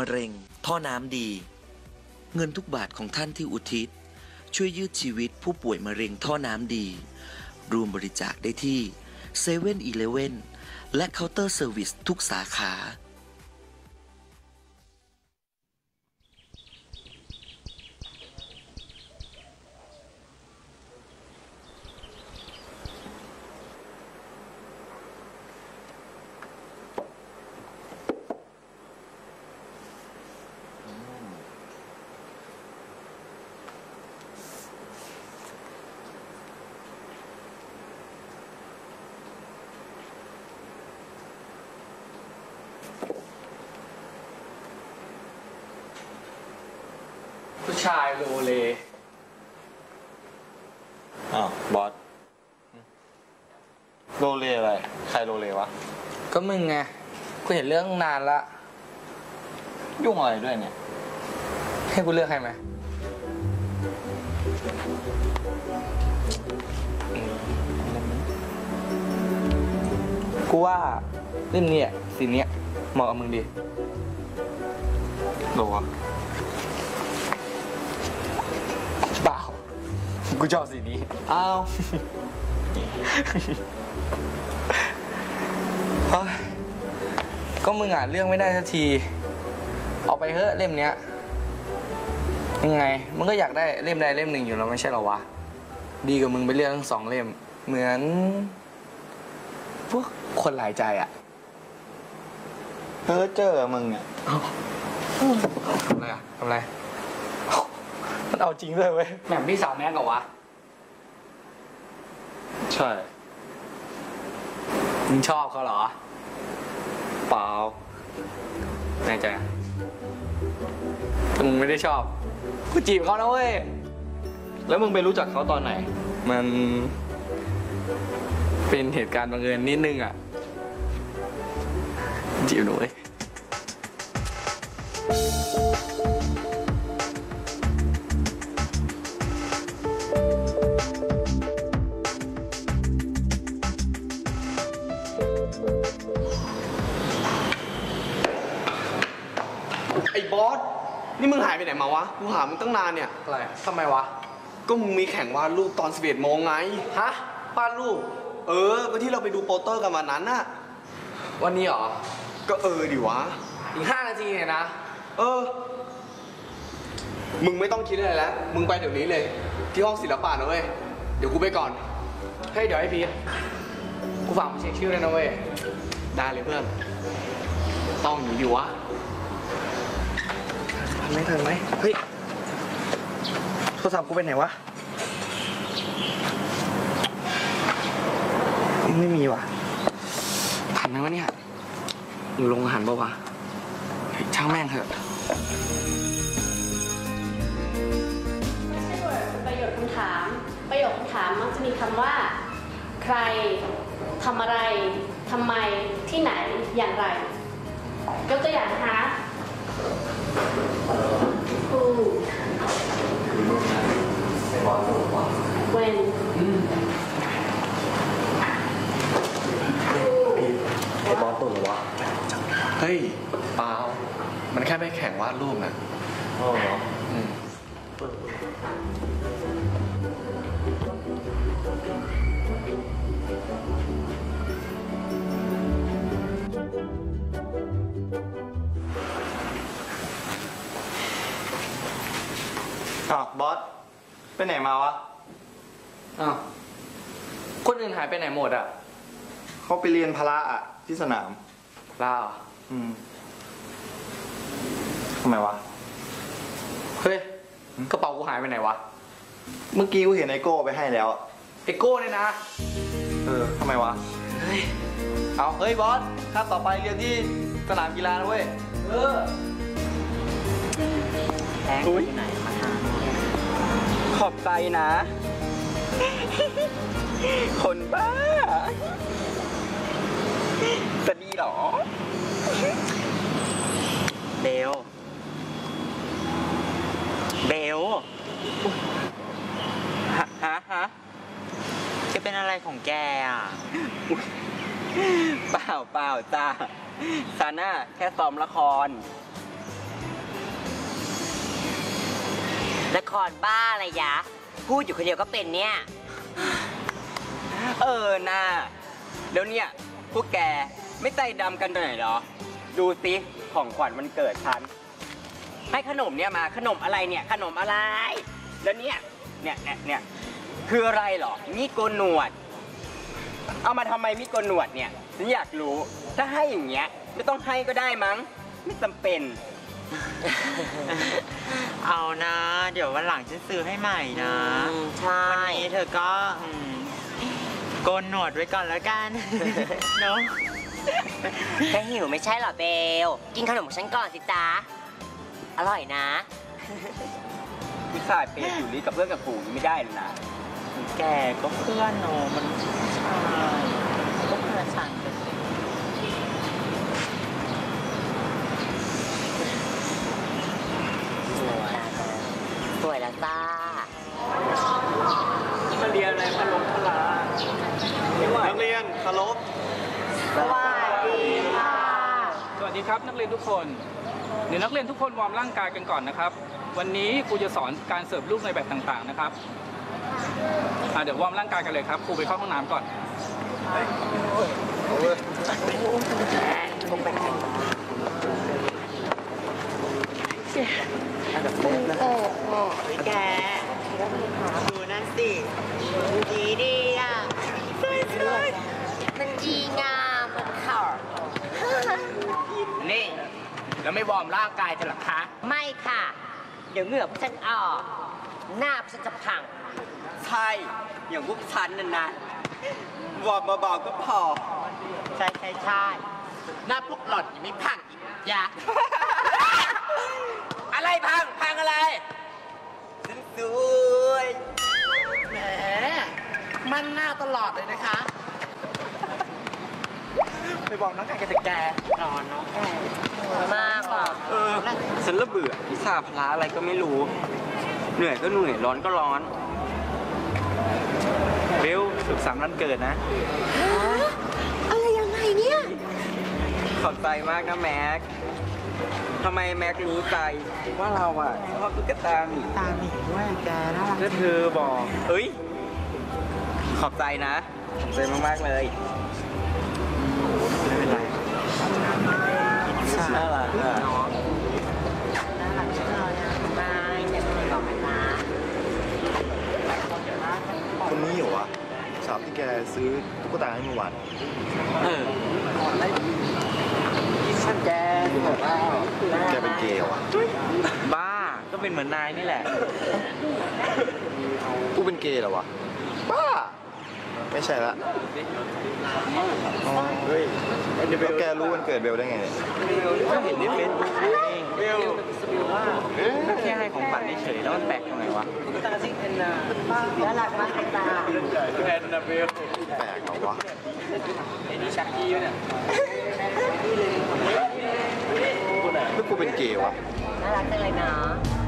มะเร็ง ท่อน้ำดี เงินทุกบาทของท่านที่อุทิศ ช่วยยืดชีวิตผู้ป่วยมะเร็งท่อน้ำดี รวมบริจาคได้ที่7 e เ e ่ e อีเลและเคาน์เตอร์เซอร์วิสทุกสาขา ผู้ชายโลเล อ้าวบอสโรเลอะไร ใครโรเลวะ ก็มึงไงกูเห็นเรื่องนานละยุ่งอะไรด้วยเนี่ย ให้กูเลือกให้ไหมกูว่าเล่มเนี้ยสีเนี้ยเหมาะกับมึงดีโรวะ กูชอบสีนี้ อ้าวเฮ้ยก็มึงอ่านเรื่องไม่ได้สักที เอาไปเถอะเล่มเนี้ย ยังไง มึงก็อยากได้เล่มใดเล่มหนึ่งอยู่แล้วไม่ใช่เหรอวะ ดีกว่ามึงไปเลือกทั้งสองเล่ม เหมือน พวกคนหลายใจอะเพ้อเจอมึงเนี่ยทำอะไรอะทำอะไร มันเอาจริงด้วยเว้ยแหม่มพี่สาวแม่กวะ ใช่มึงชอบเขาเหรอ เปล่าแน่ใจอะแต่มึงไม่ได้ชอบ กูจีบเขานะเว้ย แล้วมึงไปรู้จักเขาตอนไหน มันเป็นเหตุการณ์บังเอิญนิดนึงอะจีบหนูเว้ย บอส นี่มึงหายไปไหนมาวะ กูหามึงตั้งนานเนี่ย อะไรทำไมวะ ก็มึงมีแข่งวาดรูปตอน 11โมงไง ฮะป้าดรูป เออก็ที่เราไปดูโปสเตอร์กันวันนั้นน่ะ วันนี้เหรอ ก็เออดิวะ อีกห้านาทีเนี่ยนะ เออ มึงไม่ต้องคิดอะไรแล้ว มึงไปเดี๋ยวนี้เลย ที่ห้องศิลปะนะเว้ย เดี๋ยวกูไปก่อน เฮ้ย เดี๋ยวไอ้พีทกูฝากมาเช็คชื่อเลยนะเว้ย ได้เลยเพื่อน ต้องอย่างนี้ดิวะทัน ไหมทันไหมเฮ้ยโทรศัพท์กูไปไหนวะไม่มีว่ะทันไหมวะเนี่ยมึงลงอาหารป่าวะเฮ้ยช่างแม่งเถอะ ไม่ใช่ word เป็นประโยคคำถาม ประโยคคำถามมักจะมีคำว่า ใครทำอะไรทำไมที่ไหนอย่างไร ยกตัวอย่างนะคะ When Who ไอ้บอสตุ่นเหรอวะเฮ้ยเปล่ามันแค่ไปแข่งวาดรูปนะอ๋อเหรออืม ไปไหนมาวะ อ้าวคนอื่นหายไปไหนหมดอะเขาไปเรียนพละอะ ที่สนาม ลาเหรออืมทำไมวะ เฮ้ย กระเป๋ากูหายไปไหนวะ เมื่อกี้กูเห็นไอโก้ไปให้แล้วอะไอโก้เนี่ยนะ เออทำไมวะ เฮ้ย เอาเฮ้ยบอสคาบต่อไปเรียนที่สนามกีฬานะเว้ย เออ ขอบใจนะ คนบ้า จะดีเหรอ เบล เบล ฮะฮะฮะจะเป็นอะไรของแกอะ เปล่าเปล่าจ้าซาน่าแค่ซ้อมละคร ละครบ้าอะไรยะ พูดอยู่คนเดียวก็เป็นเนี่ย เออน่าแล้วเนี่ย พวกแกไม่ใจดำกันหน่อยเหรอ ดูสิของขวัญวันเกิดฉัน ให้ขนมเนี่ยมาขนมอะไรเนี่ย ขนมอะไร แล้วเนี่ย เนี่ยเนี่ยเนี่ยคืออะไรเหรอ มีดโกนหนวด เอามาทำไมมีดโกนหนวดเนี่ยฉันอยากรู้ ถ้าให้อย่างเงี้ยไม่ต้องให้ก็ได้มั้ง ไม่จำเป็น เอานะ เดี๋ยววันหลังฉันซื้อให้ใหม่นะอืมใช่วันนี้เธอก็อืมโกนหนวดไว้ก่อนแล้วกันเนาะแกหิวไม่ใช่เหรอเบล กินขนมของฉันก่อนสิจ๊ะอร่อยนะพิซซ่าห์เปย์อยู่นี่กับเพื่อนกับฝูงนี่ไม่ได้เลยนะ แกก็เพื่อนโนมันผู้ชายก็เพื่อนฉันกันสิ สวยแล้วจ้า มาเรียนอะไรมาลงพลา นักเรียนเคารพ สวัสดีค่ะ สวัสดีครับ นักเรียนทุกคน เดี๋ยวนักเรียนทุกคนวอร์มร่างกายกันก่อนนะครับ วันนี้ครูจะสอนการเสิร์ฟลูกในแบบต่างๆนะครับเดี๋ยววอร์มร่างกายกันเลยครับครูไปเข้าห้องน้ำก่อนโอ้โหแก ดูนั่นสิดีดีอะ มันดีงามมันเข่า นี่ แล้ว ไม่วอร์มร่างกายกันหรอคะ ไม่ค่ะ เดี๋ยวเหงื่อพวกฉันออก หน้าพวกฉันจะพัง ใช่ อย่างพวกฉันนั่นนะ วอร์มเบาๆก็พอ ใช่ใช่ใช่หน้าพวกหล่อนยังไม่พังอีกยะอะไรพัง พังอะไรฉันสวย แหม มันหน้าตลอดเลยนะคะ ไปบอกน้องกันกันแต่แกนอนเนาะแกมากอะเออฉันระเบื่อพิซซ่าพลาอะไรก็ไม่รู้ เหนื่อยก็เหนื่อยร้อนก็ร้อนเบลสุขสันต์วันเกิดนะ อะไรยังไงเนี่ย ขอบใจมากนะแม็กทำไมแม็กรู้ใจว่าเราอะชอบตุ๊กตาหมีตาหมีด้วยแกน่ารักแล้วเธอบอกเฮ้ย ขอบใจนะ ขอบใจมากๆเลย ไม่เป็นไร น่ารักอะน่ารักจังเลยอะไม่เดี๋ยวไปบอกมันมาคนนี้เหรอวะสาวที่แกซื้อตุ๊กตาให้เมื่อวานเออฉันแกบอกว่าแกเป็นเกย์เหรอวะบ้าก็เป็นเหมือนนายนี่แหละกูเป็นเกย์เหรอวะบ้า ไม่ใช่ละอ๋อเฮ้ยแล้วแกรู้วันเกิดเบลได้ไงเนี่ยก็เห็นในเฟซบุ๊กไงเบลก็แค่ให้ของขวัญเฉยๆแล้วมันแปลกตรงไหนวะน่ารักมากเลยจ้าแอนนาเบลแปลกเหรอวะไอ้นี่ชักกี้เนี่ยแล้วกูเป็นเกย์วะน่ารักจังเลยเนาะ